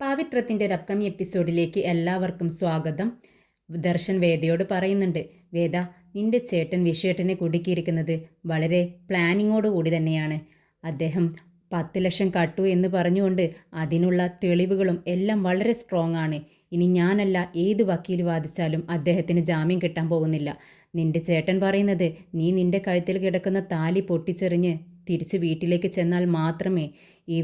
പാവിത്രത്തിന്റെ ഒരു അപ്കമിങ് എപ്പിസോഡിലേക്ക് എല്ലാവർക്കും സ്വാഗതം. ദർശൻ വേദയോട് പറയുന്നുണ്ട് വേദ നിന്റെ ചേട്ടൻ വിഷേട്ടനെ കുടുക്കിയിരിക്കുന്നത് വളരെ കൂടി തന്നെയാണ്. അദ്ദേഹം പത്ത് ലക്ഷം കട്ടു എന്ന് പറഞ്ഞുകൊണ്ട് അതിനുള്ള തെളിവുകളും എല്ലാം വളരെ സ്ട്രോങ് ആണ്. ഇനി ഞാനല്ല ഏത് വക്കീൽ വാദിച്ചാലും അദ്ദേഹത്തിന് ജാമ്യം കിട്ടാൻ പോകുന്നില്ല. നിന്റെ ചേട്ടൻ പറയുന്നത് നീ നിന്റെ കഴുത്തിൽ കിടക്കുന്ന താലി പൊട്ടിച്ചെറിഞ്ഞ് തിരിച്ച് വീട്ടിലേക്ക് ചെന്നാൽ മാത്രമേ ഈ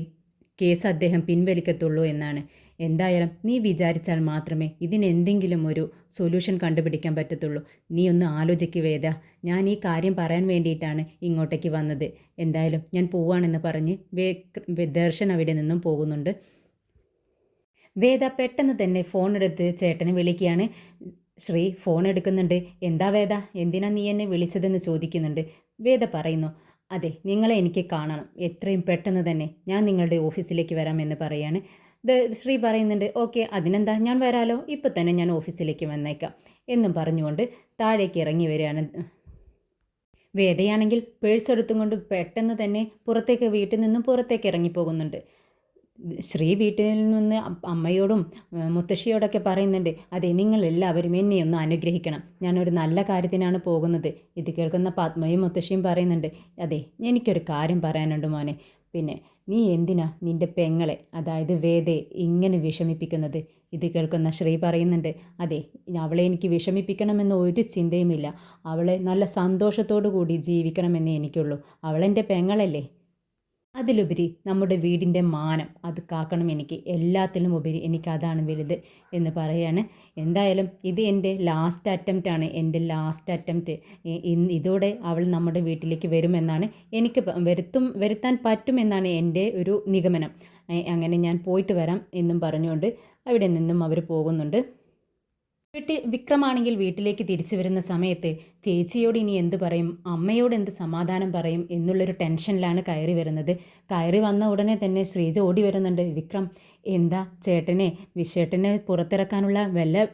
കേസ് അദ്ദേഹം പിൻവലിക്കത്തുള്ളൂ എന്നാണ്. എന്തായാലും നീ വിചാരിച്ചാൽ മാത്രമേ ഇതിനെന്തെങ്കിലും ഒരു സൊല്യൂഷൻ കണ്ടുപിടിക്കാൻ പറ്റത്തുള്ളൂ. നീ ഒന്ന് ആലോചിക്കുക വേദ. ഞാൻ ഈ കാര്യം പറയാൻ വേണ്ടിയിട്ടാണ് ഇങ്ങോട്ടേക്ക് വന്നത്. എന്തായാലും ഞാൻ പോവാണെന്ന് പറഞ്ഞ് ദർശൻ അവിടെ നിന്നും പോകുന്നുണ്ട്. വേദ പെട്ടെന്ന് തന്നെ ഫോൺ എടുത്ത് ചേട്ടനെ വിളിക്കുകയാണ്. ശ്രീ ഫോൺ എടുക്കുന്നുണ്ട്. എന്താ വേദ? എന്തിനാ നീ എന്നെ വിളിച്ചതെന്ന് ചോദിക്കുന്നുണ്ട്. വേദ പറയുന്നു അതെ നിങ്ങളെ എനിക്ക് കാണണം. എത്രയും പെട്ടെന്ന് തന്നെ ഞാൻ നിങ്ങളുടെ ഓഫീസിലേക്ക് വരാമെന്ന് പറയാണ്. ശ്രീ പറയുന്നുണ്ട് ഓക്കെ അതിനെന്താ? ഞാൻ വരാലോ? ഇപ്പം തന്നെ ഞാൻ ഓഫീസിലേക്ക് വന്നേക്കാം. എന്നും പറഞ്ഞുകൊണ്ട് താഴേക്ക് ഇറങ്ങി വരികയാണ്. വേദയാണെങ്കിൽ പേഴ്സ് എടുത്തും കൊണ്ട് പെട്ടെന്ന് തന്നെ പുറത്തേക്ക് വീട്ടിൽ നിന്നും പുറത്തേക്ക് ഇറങ്ങിപ്പോകുന്നുണ്ട് ശ്രീ വീട്ടിൽ നിന്ന് അമ്മയോടും മുത്തശ്ശിയോടൊക്കെ പറയുന്നുണ്ട് അതെ നിങ്ങൾ എല്ലാവരും എന്നെ ഒന്ന് അനുഗ്രഹിക്കണം. ഞാനൊരു നല്ല കാര്യത്തിനാണ് പോകുന്നത്. ഇത് കേൾക്കുന്ന പത്മയും മുത്തശ്ശിയും പറയുന്നുണ്ട് അതെ എനിക്കൊരു കാര്യം പറയാനുണ്ട് മോനെ. പിന്നെ നീ എന്തിനാ നിന്റെ പെങ്ങളെ അതായത് വേദയെ ഇങ്ങനെ വിഷമിപ്പിക്കുന്നത്? ഇത് കേൾക്കുന്ന ശ്രീ പറയുന്നുണ്ട് അതെ അവളെ എനിക്ക് വിഷമിപ്പിക്കണമെന്ന് ഒരു ചിന്തയുമില്ല. അവളെ നല്ല സന്തോഷത്തോടു കൂടി ജീവിക്കണമെന്നേ എനിക്കുള്ളൂ. അവളെന്റെ പെങ്ങളല്ലേ? അതിലുപരി നമ്മുടെ വീടിന്റെ മാനം അത് കാക്കണം എനിക്ക് എല്ലാത്തിലും ഉപരി എനിക്ക് അതാണ് വലുത് എന്ന് പറയാണ്. എന്തായാലും ഇത് എന്റെ ലാസ്റ്റ് അറ്റംപ്റ്റ് ആണ്. എന്റെ ലാസ്റ്റ് അറ്റംപ്റ്റ് ഇതോടെ അവൾ നമ്മുടെ വീട്ടിലേക്ക് വരുമെന്നാണ് എനിക്ക് വരുത്തും വരുത്താൻ പറ്റുമെന്നാണ് എന്റെ ഒരു നിഗമനം. അങ്ങനെ ഞാൻ പോയിട്ട് വരാം എന്നും പറഞ്ഞുകൊണ്ട് അവിടെ നിന്നും അവർ പോകുന്നുണ്ട്. വീട്ടിൽ വിക്രമാണെങ്കിൽ വീട്ടിലേക്ക് തിരിച്ചു വരുന്ന സമയത്ത് ചേച്ചിയോട് ഇനി എന്ത് പറയും? അമ്മയോട് എന്ത് സമാധാനം പറയും? എന്നുള്ളൊരു ടെൻഷനിലാണ് കയറി വരുന്നത്. കയറി വന്ന ഉടനെ തന്നെ ശ്രീജ ഓടി വരുന്നുണ്ട്. വിക്രം എന്താ ചേട്ടനെ വിശേട്ടനെ പുറത്തിറക്കാനുള്ള വല്ല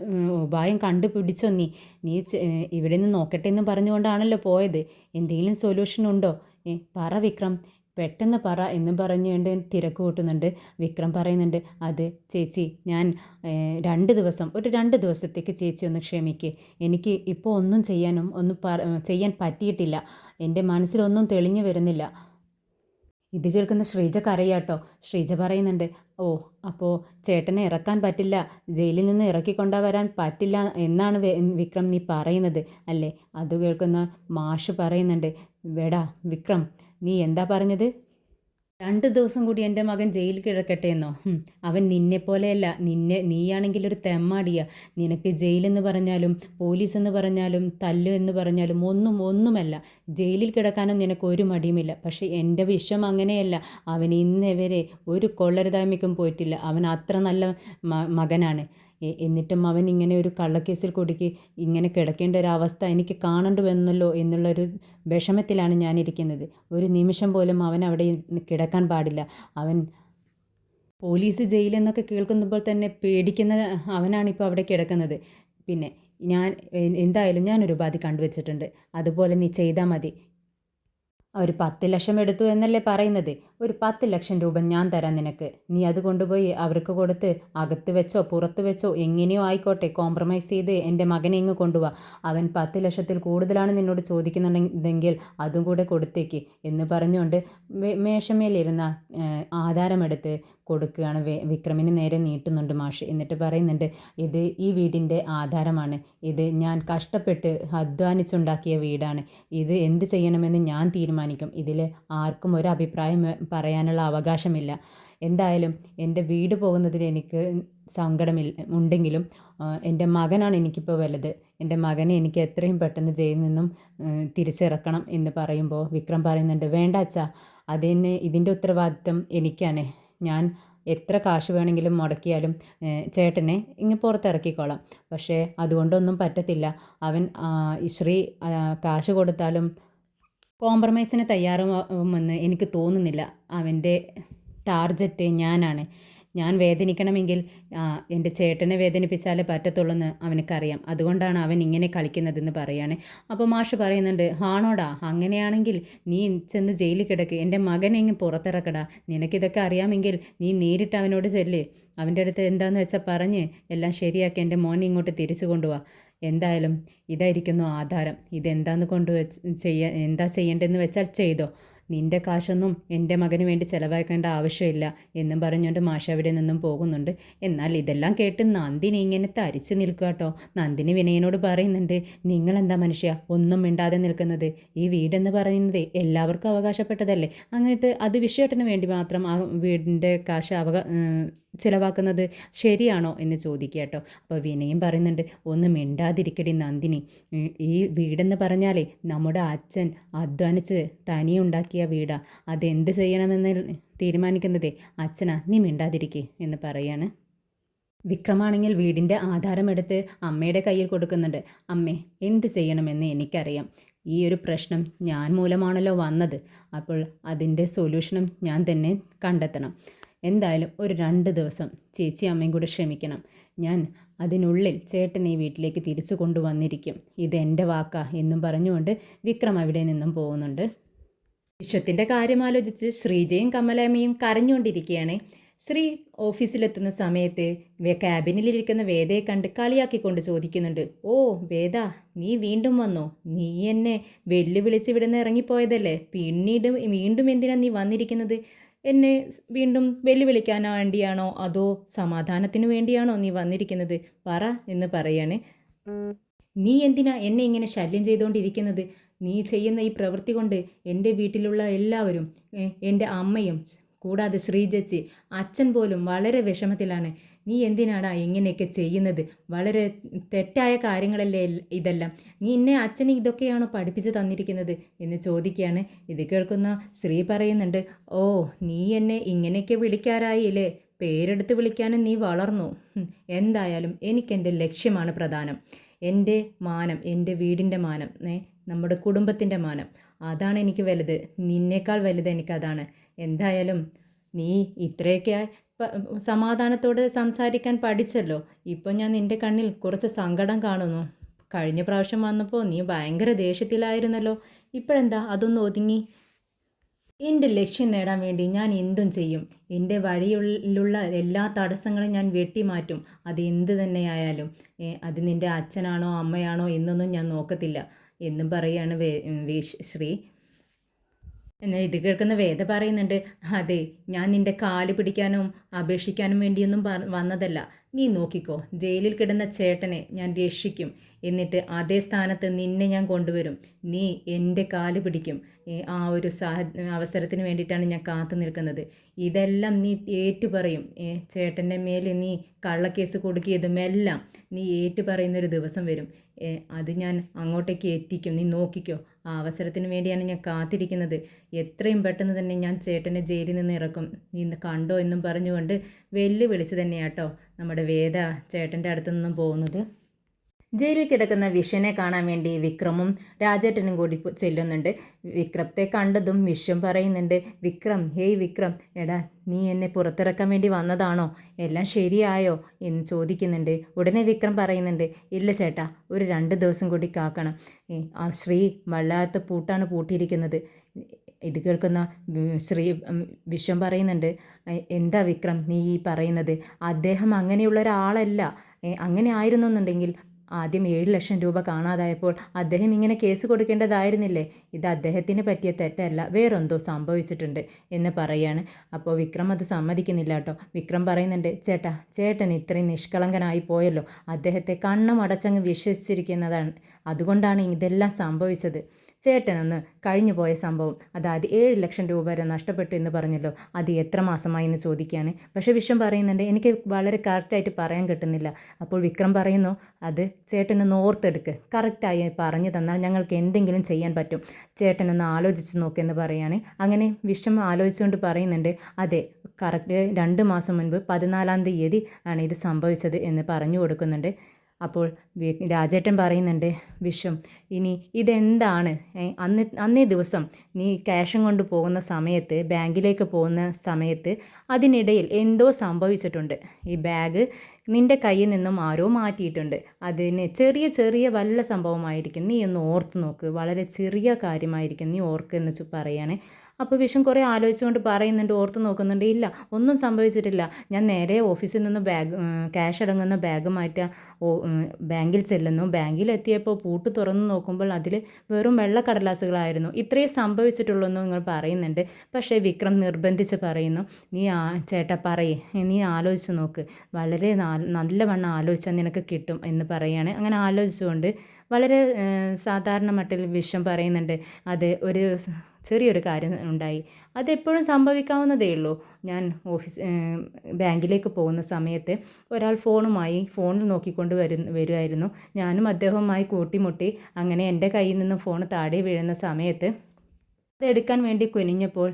ഉപായം കണ്ടുപിടിച്ചോ നീ? നീ ഇവിടെ നിന്ന് നോക്കട്ടെ എന്ന് പറഞ്ഞുകൊണ്ടാണല്ലോ പോയത്. എന്തെങ്കിലും സൊല്യൂഷൻ ഉണ്ടോ? പറ വിക്രം. പെട്ടെന്ന് പറ എന്നും പറഞ്ഞുകൊണ്ട് തിരക്ക് കൂട്ടുന്നുണ്ട്. വിക്രം പറയുന്നുണ്ട് അത് ചേച്ചി ഞാൻ രണ്ട് ദിവസം ഒരു രണ്ട് ദിവസത്തേക്ക് ചേച്ചി ഒന്ന് ക്ഷമിക്ക്. എനിക്ക് ഇപ്പോൾ ഒന്നും ചെയ്യാനും ഒന്നും ചെയ്യാൻ പറ്റിയിട്ടില്ല. എന്റെ മനസ്സിലൊന്നും തെളിഞ്ഞു വരുന്നില്ല. ഇത് കേൾക്കുന്ന ശ്രീജ കരയാട്ടോ. ശ്രീജ പറയുന്നുണ്ട് ഓ അപ്പോൾ ചേട്ടനെ ഇറക്കാൻ പറ്റില്ല. ജയിലിൽ നിന്ന് ഇറക്കിക്കൊണ്ടാ വരാൻ പറ്റില്ല എന്നാണ് വിക്രം നീ പറയുന്നത് അല്ലേ? അത് കേൾക്കുന്ന മാഷ് പറയുന്നുണ്ട് വേടാ വിക്രം നീ എന്താ പറഞ്ഞത്? രണ്ട് ദിവസം കൂടി എന്റെ മകൻ ജയിലിൽ കിടക്കട്ടെ എന്നോ അവൻ നിന്നെ പോലെയല്ല. നിന്നെ നീയാണെങ്കിൽ ഒരു തെമ്മാടിയ. നിനക്ക് ജയിലെന്ന് പറഞ്ഞാലും പോലീസ് എന്ന് പറഞ്ഞാലും തല്ലു എന്ന് പറഞ്ഞാലും ഒന്നും ഒന്നുമല്ല. ജയിലിൽ കിടക്കാനും നിനക്ക് ഒരു മടിയുമില്ല. പക്ഷേ എന്റെ വിഷം അങ്ങനെയല്ല. അവൻ ഇന്നേ വരെ ഒരു കൊള്ളരുതായ്മയ്ക്കും പോയിട്ടില്ല. അവൻ അത്ര നല്ല മകനാണ്. എന്നിട്ടും അവൻ ഇങ്ങനെ ഒരു കള്ളക്കേസിൽ കുടുക്കി ഇങ്ങനെ കിടക്കേണ്ട ഒരു അവസ്ഥ എനിക്ക് കാണണ്ടുവെന്നല്ലോ എന്നുള്ളൊരു വിഷമത്തിലാണ് ഞാനിരിക്കുന്നത്. ഒരു നിമിഷം പോലും അവൻ അവിടെ കിടക്കാൻ പാടില്ല. അവൻ പോലീസ് ജയിലെന്നൊക്കെ കേൾക്കുമ്പോൾ തന്നെ പേടിക്കുന്ന അവനാണിപ്പോൾ അവിടെ കിടക്കുന്നത്. പിന്നെ ഞാൻ എന്തായാലും ഞാനൊരു ഉപാധി കണ്ടുവച്ചിട്ടുണ്ട്. അതുപോലെ നീ ചെയ്താൽ മതി. ഒരു പത്ത് ലക്ഷം എടുത്തു എന്നല്ലേ പറയുന്നത്? ഒരു പത്ത് ലക്ഷം രൂപ ഞാൻ തരാം നിനക്ക്. നീ അത് കൊണ്ടുപോയി അവർക്ക് കൊടുത്ത് അകത്ത് വെച്ചോ പുറത്ത് വെച്ചോ എങ്ങനെയോ ആയിക്കോട്ടെ കോംപ്രമൈസ് ചെയ്ത് എന്റെ മകനെ ഇങ്ങ് കൊണ്ടുപോവാ അവൻ പത്ത് ലക്ഷത്തിൽ കൂടുതലാണ് നിന്നോട് ചോദിക്കുന്നുണ്ടെങ്കിൽ അതും കൂടെ കൊടുത്തേക്ക് എന്ന് പറഞ്ഞുകൊണ്ട് മേശമേലിരുന്ന ആധാരമെടുത്ത് കൊടുക്കുകയാണ് വിക്രമിന് നേരെ നീട്ടുന്നുണ്ട് മാഷ്. എന്നിട്ട് പറയുന്നുണ്ട് ഇത് ഈ വീടിന്റെ ആധാരമാണ്. ഇത് ഞാൻ കഷ്ടപ്പെട്ട് അധ്വാനിച്ചുണ്ടാക്കിയ വീടാണ്. ഇത് എന്ത് ചെയ്യണമെന്ന് ഞാൻ തീരുമാനിക്കും. ഇതിൽ ആർക്കും ഒരു അഭിപ്രായം പറയാനുള്ള അവകാശമില്ല. എന്തായാലും എന്റെ വീട് പോകുന്നതിൽ എനിക്ക് സങ്കടമില്ല ഉണ്ടെങ്കിലും എന്റെ മകനാണ് എനിക്കിപ്പോൾ വലുത്. എന്റെ മകനെ എനിക്ക് എത്രയും പെട്ടെന്ന് ജയിൽ നിന്നും തിരിച്ചിറക്കണം എന്ന് പറയുമ്പോൾ വിക്രം പറയുന്നുണ്ട് വേണ്ട അച്ഛാ അതിന് ഇതിന്റെ ഉത്തരവാദിത്വം എനിക്കാണ്. ഞാൻ എത്ര കാശ് വേണമെങ്കിലും മുടക്കിയാലും ചേട്ടനെ ഇങ്ങ് പുറത്തിറക്കിക്കോളാം. പക്ഷേ അതുകൊണ്ടൊന്നും പറ്റത്തില്ല. അവൻ ശ്രീ കാശ് കൊടുത്താലും കോംപ്രമൈസിന് തയ്യാറുമെന്ന് എനിക്ക് തോന്നുന്നില്ല. അവന്റെ ടാർജറ്റ് ഞാനാണ്. ഞാൻ വേദനിക്കണമെങ്കിൽ എന്റെ ചേട്ടനെ വേദനിപ്പിച്ചാലേ പറ്റത്തുള്ളൂ എന്ന് അവനക്കറിയാം. അതുകൊണ്ടാണ് അവൻ ഇങ്ങനെ കളിക്കുന്നതെന്ന് പറയാണ്. അപ്പോൾ മാഷ് പറയുന്നുണ്ട് ആണോടാ അങ്ങനെയാണെങ്കിൽ നീ ചെന്ന് ജയിലിൽ കിടക്ക്. എന്റെ മകനെ ഇങ്ങ് പുറത്തിറക്കടാ. നിനക്കിതൊക്കെ അറിയാമെങ്കിൽ നീ നേരിട്ട് അവനോട് ചെല്ല്. അവന്റെ അടുത്ത് എന്താണെന്ന് വെച്ചാൽ പറഞ്ഞ് എല്ലാം ശരിയാക്കി എന്റെ മോനെ ഇങ്ങോട്ട് തിരിച്ചു കൊണ്ടുപോവാ എന്തായാലും ഇതായിരിക്കുന്നു ആധാരം. ഇതെന്താന്ന് കൊണ്ട് വെച്ച് ചെയ്യാ എന്താ ചെയ്യേണ്ടതെന്ന് വെച്ചാൽ ചെയ്തോ. നിന്റെ കാശൊന്നും എന്റെ മകന് വേണ്ടി ചിലവാക്കേണ്ട ആവശ്യമില്ല എന്നും പറഞ്ഞുകൊണ്ട് മാഷ അവിടെ നിന്നും പോകുന്നുണ്ട്. എന്നാൽ ഇതെല്ലാം കേട്ട് നന്ദിനി ഇങ്ങനെ തരിച്ചു നിൽക്കുക കേട്ടോ. നന്ദിനി വിനയനോട് പറയുന്നുണ്ട് നിങ്ങളെന്താ മനുഷ്യ ഒന്നും മിണ്ടാതെ നിൽക്കുന്നത്? ഈ വീടെന്ന് പറയുന്നത് എല്ലാവർക്കും അവകാശപ്പെട്ടതല്ലേ? അങ്ങനത്തെ അത് വിഷയത്തിന് വേണ്ടി മാത്രം ആ വീടിന്റെ കാശ് അവകാ ചിലവാക്കുന്നത് ശരിയാണോ എന്ന് ചോദിക്കുക കേട്ടോ. അപ്പോൾ വിനയം പറയുന്നുണ്ട് ഒന്ന് മിണ്ടാതിരിക്കടി നന്ദിനി. ഈ വീടെന്ന് പറഞ്ഞാലേ നമ്മുടെ അച്ഛൻ അധ്വാനിച്ച് തനിയെ ഉണ്ടാക്കിയ വീടാണ് അതെന്ത് ചെയ്യണമെന്ന് തീരുമാനിക്കുന്നതേ അച്ഛനാ നീ മിണ്ടാതിരിക്കേ എന്ന് പറയാണ്. വിക്രമാണെങ്കിൽ വീടിന്റെ ആധാരമെടുത്ത് അമ്മയുടെ കയ്യിൽ കൊടുക്കുന്നുണ്ട്. അമ്മേ എന്ത് ചെയ്യണമെന്ന് എനിക്കറിയാം. ഈ ഒരു പ്രശ്നം ഞാൻ മൂലമാണല്ലോ വന്നത്. അപ്പോൾ അതിന്റെ സൊല്യൂഷനും ഞാൻ തന്നെ കണ്ടെത്തണം. എന്തായാലും ഒരു രണ്ട് ദിവസം ചേച്ചി അമ്മയും കൂടെ ക്ഷമിക്കണം. ഞാൻ അതിനുള്ളിൽ ചേട്ടൻ ഈ വീട്ടിലേക്ക് തിരിച്ചു കൊണ്ടുവന്നിരിക്കും. ഇത് എന്റെ വാക്കാ എന്നും പറഞ്ഞുകൊണ്ട് വിക്രം അവിടെ നിന്നും പോകുന്നുണ്ട്. വിശ്വത്തിന്റെ കാര്യം ആലോചിച്ച് ശ്രീജയും കമലമ്മയും കരഞ്ഞുകൊണ്ടിരിക്കുകയാണ്. ശ്രീ ഓഫീസിലെത്തുന്ന സമയത്ത് ക്യാബിനിലിരിക്കുന്ന വേദയെ കണ്ട് കളിയാക്കിക്കൊണ്ട് ചോദിക്കുന്നുണ്ട് ഓ വേദ നീ വീണ്ടും വന്നോ? നീ എന്നെ വെല്ലുവിളിച്ച് ഇവിടെ നിന്ന് ഇറങ്ങിപ്പോയതല്ലേ? പിന്നീട് വീണ്ടും എന്തിനാ നീ വന്നിരിക്കുന്നത്? എന്നെ വീണ്ടും വെല്ലുവിളിക്കാൻ വേണ്ടിയാണോ? അതോ സമാധാനത്തിന് വേണ്ടിയാണോ നീ വന്നിരിക്കുന്നത്? പറ എന്ന് പറയാണ്. നീ എന്തിനാ എന്നെ ഇങ്ങനെ ശല്യം ചെയ്തുകൊണ്ടിരിക്കുന്നത് നീ ചെയ്യുന്ന ഈ പ്രവൃത്തി കൊണ്ട് എന്റെ വീട്ടിലുള്ള എല്ലാവരും എന്റെ അമ്മയും കൂടാതെ ശ്രീജച്ചി അച്ഛൻ പോലും വളരെ വിഷമത്തിലാണ്. നീ എന്തിനാടാ ഇങ്ങനെയൊക്കെ ചെയ്യുന്നത്? വളരെ തെറ്റായ കാര്യങ്ങളല്ലേ ഇതെല്ലാം. നീ എന്നെ അച്ഛന് ഇതൊക്കെയാണോ പഠിപ്പിച്ച് തന്നിരിക്കുന്നത്? എന്ന് ചോദിക്കുകയാണ്. ഇത് കേൾക്കുന്ന ശ്രീ പറയുന്നുണ്ട് ഓ നീ എന്നെ ഇങ്ങനെയൊക്കെ വിളിക്കാറായില്ലേ? പേരെടുത്ത് വിളിക്കാനും നീ വളർന്നു. എന്തായാലും എനിക്കെന്റെ ലക്ഷ്യമാണ് പ്രധാനം. എന്റെ മാനം എന്റെ വീടിന്റെ മാനം നമ്മുടെ കുടുംബത്തിന്റെ മാനം. അതാണ് എനിക്ക് വലുത്. നിന്നേക്കാൾ വലുത് എനിക്കതാണ്. എന്തായാലും നീ ഇത്രയൊക്കെ സമാധാനത്തോടെ സംസാരിക്കാൻ പഠിച്ചല്ലോ. ഇപ്പോൾ ഞാൻ നിന്റെ കണ്ണിൽ കുറച്ച് സങ്കടം കാണുന്നു. കഴിഞ്ഞ പ്രാവശ്യം വന്നപ്പോൾ നീ ഭയങ്കര ദേഷ്യത്തിലായിരുന്നല്ലോ. ഇപ്പോഴെന്താ? അതൊന്ന് ഒതുങ്ങി. എന്റെ ലക്ഷ്യം നേടാൻ വേണ്ടി ഞാൻ എന്തും ചെയ്യും. എന്റെ വഴിയുള്ള എല്ലാ തടസ്സങ്ങളും ഞാൻ വെട്ടിമാറ്റും. അത് എന്ത് തന്നെയായാലും. അത് നിന്റെ അച്ഛനാണോ അമ്മയാണോ എന്നൊന്നും ഞാൻ നോക്കത്തില്ല. എന്നും പറയാണ് ശ്രീ. എന്നാൽ ഇത് കേൾക്കുന്ന വേദ പറയുന്നുണ്ട് അതെ ഞാൻ നിന്റെ കാൽ പിടിക്കാനും അപേക്ഷിക്കാനും വേണ്ടിയൊന്നും വന്നതല്ല. നീ നോക്കിക്കോ ജയിലിൽ കിടന്ന ചേട്ടനെ ഞാൻ രക്ഷിക്കും. എന്നിട്ട് അതേ സ്ഥാനത്ത് നിന്നെ ഞാൻ കൊണ്ടുവരും. നീ എന്റെ കാൽ പിടിക്കും. ആ ഒരു സാഹ അവസരത്തിന് വേണ്ടിയിട്ടാണ് ഞാൻ കാത്തു നിൽക്കുന്നത്. ഇതെല്ലാം നീ ഏറ്റു പറയും ചേട്ടന്റെ മേൽ നീ കള്ളക്കേസ് കൊടുക്കിയതുമെല്ലാം നീ ഏറ്റു പറയുന്നൊരു ദിവസം വരും. അത് ഞാൻ അങ്ങോട്ടേക്ക് എത്തിക്കും. നീ നോക്കിക്കോ ആ അവസരത്തിന് വേണ്ടിയാണ് ഞാൻ കാത്തിരിക്കുന്നത്. എത്രയും പെട്ടെന്ന് തന്നെ ഞാൻ ചേട്ടനെ ജയിലിൽ നിന്ന് ഇറക്കും. നീ കണ്ടോ എന്നും പറഞ്ഞുകൊണ്ട് വെല്ലുവിളിച്ച് തന്നെയാട്ടോ നമ്മുടെ വേദ ചേട്ടന്റെ അടുത്തു നിന്നും പോകുന്നത്. ജയിലിൽ കിടക്കുന്ന വിഷനെ കാണാൻ വേണ്ടി വിക്രമും രാജേട്ടനും കൂടി ചെല്ലുന്നുണ്ട്. വിക്രത്തെ കണ്ടതും വിഷം പറയുന്നുണ്ട് വിക്രം ഹേയ് വിക്രം എടാ നീ എന്നെ പുറത്തിറക്കാൻ വേണ്ടി വന്നതാണോ? എല്ലാം ശരിയായോ? എന്ന് ചോദിക്കുന്നുണ്ട്. ഉടനെ വിക്രം പറയുന്നുണ്ട് ഇല്ല ചേട്ടാ ഒരു രണ്ട് ദിവസം കൂടി കാക്കണം. ആ ശ്രീ വല്ലാത്ത പൂട്ടാണ് പൂട്ടിയിരിക്കുന്നത്. ഇത് കേൾക്കുന്ന ശ്രീ വിഷം പറയുന്നുണ്ട് എന്താ വിക്രം നീ ഈ പറയുന്നത്? അദ്ദേഹം അങ്ങനെയുള്ള ഒരാളല്ല. അങ്ങനെ ആയിരുന്നെന്നുണ്ടെങ്കിൽ ആദ്യം ഏഴ് ലക്ഷം രൂപ കാണാതായപ്പോൾ അദ്ദേഹം ഇങ്ങനെ കേസ് കൊടുക്കേണ്ടതായിരുന്നില്ലേ? ഇത് അദ്ദേഹത്തിന് പറ്റിയ തെറ്റല്ല വേറെന്തോ സംഭവിച്ചിട്ടുണ്ട് എന്ന് പറയാണ്. അപ്പോൾ വിക്രം അത് സമ്മതിക്കുന്നില്ല കേട്ടോ. വിക്രം പറയുന്നുണ്ട് ചേട്ടാ ചേട്ടൻ ഇത്രയും നിഷ്കളങ്കനായി പോയല്ലോ. അദ്ദേഹത്തെ കണ്ണുമടച്ചങ്ങ് വിശ്വസിച്ചിരിക്കുന്നതാണ് അതുകൊണ്ടാണ് ഇതെല്ലാം സംഭവിച്ചത്. ചേട്ടനൊന്ന് കഴിഞ്ഞു പോയ സംഭവം. അതായത് ഏഴ് ലക്ഷം രൂപ വരെ നഷ്ടപ്പെട്ടു എന്ന് പറഞ്ഞല്ലോ. അത് എത്ര മാസമായി എന്ന് ചോദിക്കുകയാണ്. പക്ഷേ വിഷം പറയുന്നുണ്ട് എനിക്ക് വളരെ കറക്റ്റായിട്ട് പറയാൻ കിട്ടുന്നില്ല. അപ്പോൾ വിക്രം പറയുന്നു അത് ചേട്ടനൊന്ന് ഓർത്തെടുക്ക്. കറക്റ്റായി പറഞ്ഞു തന്നാൽ ഞങ്ങൾക്ക് എന്തെങ്കിലും ചെയ്യാൻ പറ്റും. ചേട്ടനൊന്ന് ആലോചിച്ച് നോക്കിയെന്ന് പറയുകയാണ് അങ്ങനെ വിഷം ആലോചിച്ചുകൊണ്ട് പറയുന്നുണ്ട് അതെ കറക്റ്റ് രണ്ട് മാസം മുൻപ് പതിനാലാം തീയതി ആണ് ഇത് സംഭവിച്ചത് എന്ന് പറഞ്ഞു കൊടുക്കുന്നുണ്ട്. അപ്പോൾ രാജേട്ടൻ പറയുന്നുണ്ട് വിശ്വം ഇനി ഇതെന്താണ്? അന്ന് അന്നേ ദിവസം നീ ക്യാഷും കൊണ്ട് പോകുന്ന സമയത്ത് ബാങ്കിലേക്ക് പോകുന്ന സമയത്ത് അതിനിടയിൽ എന്തോ സംഭവിച്ചിട്ടുണ്ട്. ഈ ബാഗ് നിന്റെ കയ്യിൽ നിന്നും ആരോ മാറ്റിയിട്ടുണ്ട്. അതിന് ചെറിയ ചെറിയ വല്ല സംഭവമായിരിക്കും. നീ ഒന്ന് ഓർത്ത് നോക്ക്. വളരെ ചെറിയ കാര്യമായിരിക്കും നീ ഓർക്കുക എന്ന് പറയാണ്. അപ്പോൾ വിഷം കുറേ ആലോചിച്ചുകൊണ്ട് പറയുന്നുണ്ട് ഓർത്ത് നോക്കുന്നുണ്ട് ഇല്ല ഒന്നും സംഭവിച്ചിട്ടില്ല. ഞാൻ നേരെ ഓഫീസിൽ നിന്ന് ബാഗ് ക്യാഷ് അടങ്ങുന്ന ബാഗ് മാറ്റാൻ ഓ ബാങ്കിൽ ചെല്ലുന്നു. ബാങ്കിൽ എത്തിയപ്പോൾ പൂട്ട് തുറന്നു നോക്കുമ്പോൾ അതിൽ വെറും വെള്ളക്കടലാസുകളായിരുന്നു. ഇത്രയേ സംഭവിച്ചിട്ടുള്ളൂ എന്ന് നിങ്ങൾ പറയുന്നുണ്ട്. പക്ഷേ വിക്രം നിർബന്ധിച്ച് പറയുന്നു നീ ആ ചേട്ടാ പറയേ നീ ആലോചിച്ച് നോക്ക്. വളരെ നല്ലവണ്ണം ആലോചിച്ചാൽ നിനക്ക് കിട്ടും എന്ന് പറയുകയാണ് അങ്ങനെ ആലോചിച്ചുകൊണ്ട് വളരെ സാധാരണ മട്ടിൽ വിഷം പറയുന്നുണ്ട് അത് ഒരു ചെറിയൊരു കാര്യം ഉണ്ടായി. അതെപ്പോഴും സംഭവിക്കാവുന്നതേ ഉള്ളൂ. ഞാൻ ഓഫീസ് ബാങ്കിലേക്ക് പോകുന്ന സമയത്ത് ഒരാൾ ഫോണുമായി ഫോണിൽ നോക്കിക്കൊണ്ട് വരു വരുമായിരുന്നു ഞാനും അദ്ദേഹവുമായി കൂട്ടിമുട്ടി അങ്ങനെ എന്റെ കയ്യിൽ നിന്നും ഫോൺ താഴെ വീഴുന്ന സമയത്ത് അതെടുക്കാൻ വേണ്ടി കുനിഞ്ഞപ്പോൾ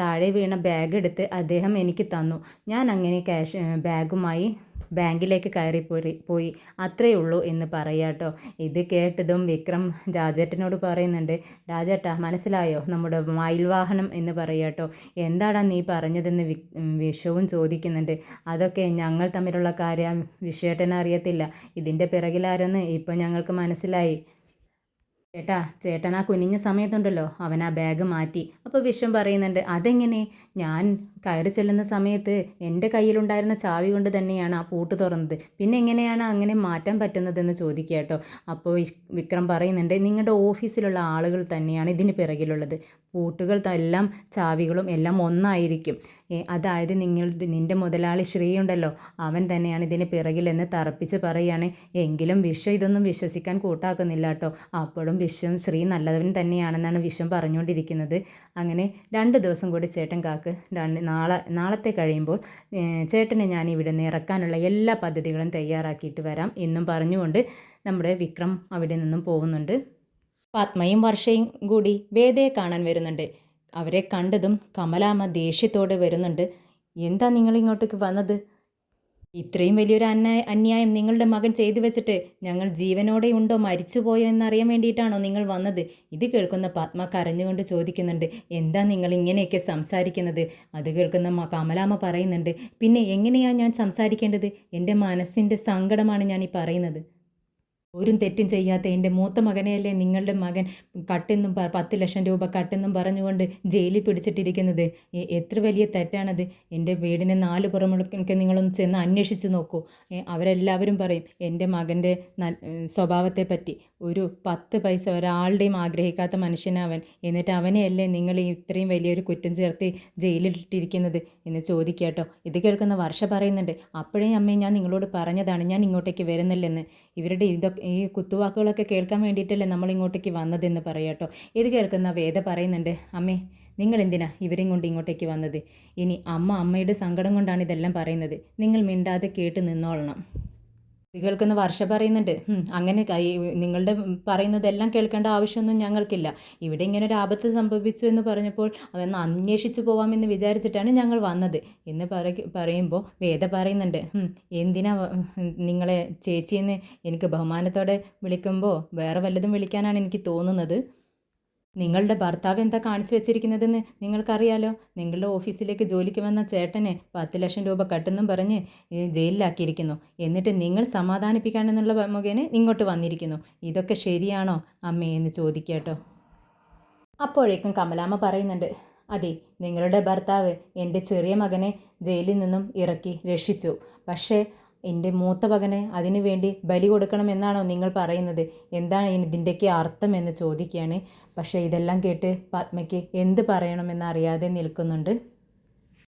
താഴെ വീണ ബാഗ് എടുത്ത് അദ്ദേഹം എനിക്ക് തന്നു. ഞാൻ അങ്ങനെ ക്യാഷ് ബാഗുമായി ബാങ്കിലേക്ക് കയറി പോയി പോയി. അത്രയേ ഉള്ളൂ എന്ന് പറയാട്ടോ ഇത് കേട്ടതും വിക്രം രാജേട്ടനോട് പറയുന്നുണ്ട് രാജേട്ട മനസ്സിലായോ? നമ്മുടെ മയിൽവാഹനം എന്ന് പറയാട്ടോ എന്താടാ നീ പറഞ്ഞതെന്ന് വിഷവും ചോദിക്കുന്നുണ്ട്. അതൊക്കെ ഞങ്ങൾ തമ്മിലുള്ള കാര്യം വിഷയേട്ടനെ അറിയത്തില്ല ഇതിന്റെ പിറകിലാരെന്ന് ഇപ്പോൾ ഞങ്ങൾക്ക് മനസ്സിലായി. ചേട്ടാ ചേട്ടൻ ആ കുനിഞ്ഞ സമയത്തുണ്ടല്ലോ അവൻ ആ ബാഗ് മാറ്റി. അപ്പോൾ വിഷം പറയുന്നുണ്ട് അതെങ്ങനെ? ഞാൻ കയറി ചെല്ലുന്ന സമയത്ത് എന്റെ കയ്യിലുണ്ടായിരുന്ന ചാവി കൊണ്ട് തന്നെയാണ് ആ പൂട്ട് തുറന്നത്. പിന്നെ എങ്ങനെയാണ് അങ്ങനെ മാറ്റാൻ പറ്റുന്നതെന്ന് ചോദിക്കുക കേട്ടോ. അപ്പോൾ വിക്രം പറയുന്നുണ്ട് നിങ്ങളുടെ ഓഫീസിലുള്ള ആളുകൾ തന്നെയാണ് ഇതിന് പിറകിലുള്ളത്. പൂട്ടുകൾ എല്ലാം ചാവികളും എല്ലാം ഒന്നായിരിക്കും. അതായത് നിങ്ങൾ നിന്റെ മുതലാളി ശ്രീ ഉണ്ടല്ലോ അവൻ തന്നെയാണ് ഇതിന് പിറകിലെന്ന് തറപ്പിച്ച് പറയുകയാണ്. എങ്കിലും വിശ്വം ഇതൊന്നും വിശ്വസിക്കാൻ കൂട്ടാക്കുന്നില്ല കേട്ടോ. അപ്പോഴും വിശ്വം ശ്രീ നല്ലവൻ തന്നെയാണെന്നാണ് വിശ്വം പറഞ്ഞുകൊണ്ടിരിക്കുന്നത്. അങ്ങനെ രണ്ട് ദിവസം കൂടി ചേട്ടൻ കാക്ക് രണ്ട് നാളെ നാളത്തെ കഴിയുമ്പോൾ ചേട്ടനെ ഞാൻ ഇവിടെ നിന്ന് ഇറക്കാനുള്ള എല്ലാ പദ്ധതികളും തയ്യാറാക്കിയിട്ട് വരാം എന്നും പറഞ്ഞുകൊണ്ട് നമ്മുടെ വിക്രം അവിടെ നിന്നും പോകുന്നുണ്ട് പത്മയും വർഷയും കൂടി വേദയെ കാണാൻ വരുന്നുണ്ട്. അവരെ കണ്ടതും കമലാമ്മ ദേഷ്യത്തോടെ വരുന്നുണ്ട്. എന്താ നിങ്ങൾ ഇങ്ങോട്ടേക്ക് വന്നത്? ഇത്രയും വലിയൊരു അന്യായ അന്യായം നിങ്ങളുടെ മകൻ ചെയ്തു വെച്ചിട്ട് ഞങ്ങൾ ജീവനോടെ ഉണ്ടോ? മരിച്ചുപോയോ എന്നറിയാൻ വേണ്ടിയിട്ടാണോ നിങ്ങൾ വന്നത്? ഇത് കേൾക്കുന്ന പത്മ കരഞ്ഞുകൊണ്ട് ചോദിക്കുന്നുണ്ട്. എന്താ നിങ്ങൾ ഇങ്ങനെയൊക്കെ സംസാരിക്കുന്നത്? അത് കേൾക്കുന്ന കമലാമ്മ പറയുന്നുണ്ട്. പിന്നെ എങ്ങനെയാണ് ഞാൻ സംസാരിക്കേണ്ടത്? എന്റെ മനസ്സിന്റെ സങ്കടമാണ് ഞാൻ ഈ പറയുന്നത്. ഒരു തെറ്റും ചെയ്യാത്ത എന്റെ മൂത്ത മകനെയല്ലേ നിങ്ങളുടെ മകൻ കട്ടെന്നും പത്ത് ലക്ഷം രൂപ കട്ടെന്നും പറഞ്ഞുകൊണ്ട് ജയിലിൽ പിടിച്ചിട്ടിരിക്കുന്നത്? എത്ര വലിയ തെറ്റാണത്? എന്റെ വീടിന് നാല് പുറമൊക്കെ നിങ്ങളൊന്ന് ചെന്ന് അന്വേഷിച്ച് നോക്കൂ. അവരെല്ലാവരും പറയും എന്റെ മകന്റെ സ്വഭാവത്തെ പറ്റി ഒരു പത്ത് പൈസ ഒരാളുടെയും ആഗ്രഹിക്കാത്ത മനുഷ്യനവൻ എന്നിട്ട് അവനെയല്ലേ നിങ്ങൾ ഇത്രയും വലിയൊരു കുറ്റം ചേർത്ത് ജയിലിലിട്ടിരിക്കുന്നത്? എന്ന് ചോദിക്കാട്ടോ ഇത് കേൾക്കുന്ന വർഷ പറയുന്നുണ്ട് അപ്പോഴേ അമ്മേ ഞാൻ നിങ്ങളോട് പറഞ്ഞതാണ് ഞാൻ ഇങ്ങോട്ടേക്ക് വരുന്നില്ലെന്ന്. ഇവരുടെ ഇതൊക്കെ ഈ കുത്തുവാക്കുകളൊക്കെ കേൾക്കാൻ വേണ്ടിയിട്ടല്ലേ നമ്മൾ ഇങ്ങോട്ടേക്ക് വന്നതെന്ന് പറയാട്ടോ ഇത് കേൾക്കുന്ന വേദ പറയുന്നുണ്ട് അമ്മേ നിങ്ങൾ എന്തിനാ ഇവരെയും കൊണ്ട് ഇങ്ങോട്ടേക്ക് വന്നത്? ഇനി അമ്മ അമ്മയുടെ സങ്കടം കൊണ്ടാണ് ഇതെല്ലാം പറയുന്നത്. നിങ്ങൾ മിണ്ടാതെ കേട്ട് നിന്നോളണം. കേൾക്കുന്ന വർഷ പറയുന്നുണ്ട്. അങ്ങനെ നിങ്ങളുടെ പറയുന്നതെല്ലാം കേൾക്കേണ്ട ആവശ്യമൊന്നും ഞങ്ങൾക്കില്ല. ഇവിടെ ഇങ്ങനെ ഒരു ആപത്ത് സംഭവിച്ചു എന്ന് പറഞ്ഞപ്പോൾ അതൊന്ന് അന്വേഷിച്ചു പോവാമെന്ന് വിചാരിച്ചിട്ടാണ് ഞങ്ങൾ വന്നത് എന്ന് പറ പറയുമ്പോൾ വേദ പറയുന്നുണ്ട്. എന്തിനാ നിങ്ങളെ ചേച്ചിയെന്ന് എനിക്ക് ബഹുമാനത്തോടെ വിളിക്കുമ്പോൾ വേറെ വല്ലതും വിളിക്കാനാണ് എനിക്ക് തോന്നുന്നത്. നിങ്ങളുടെ ഭർത്താവ് എന്താ കാണിച്ചു വെച്ചിരിക്കുന്നതെന്ന് നിങ്ങൾക്കറിയാലോ? നിങ്ങളുടെ ഓഫീസിലേക്ക് ജോലിക്ക് വന്ന ചേട്ടനെ പത്ത് ലക്ഷം രൂപ കട്ടെന്നും പറഞ്ഞ് ജയിലിലാക്കിയിരിക്കുന്നു. എന്നിട്ട് നിങ്ങൾ സമാധാനിപ്പിക്കാനെന്നുള്ള മുഖേന ഇങ്ങോട്ട് വന്നിരിക്കുന്നു. ഇതൊക്കെ ശരിയാണോ അമ്മേ എന്ന് ചോദിക്കാട്ടോ. അപ്പോഴേക്കും കമലാമ്മ പറയുന്നുണ്ട് അതെ നിങ്ങളുടെ ഭർത്താവ് എന്റെ ചെറിയ മകനെ ജയിലിൽ നിന്നും ഇറക്കി രക്ഷിച്ചു. പക്ഷേ എന്റെ മൂത്ത മകനെ അതിനു വേണ്ടി ബലി കൊടുക്കണമെന്നാണോ നിങ്ങൾ പറയുന്നത്? എന്താണ് ഇതിന്റെയൊക്കെ അർത്ഥം എന്ന് ചോദിക്കുകയാണ്. പക്ഷേ ഇതെല്ലാം കേട്ട് പത്മയ്ക്ക് എന്ത് പറയണമെന്ന് അറിയാതെ നിൽക്കുന്നുണ്ട്.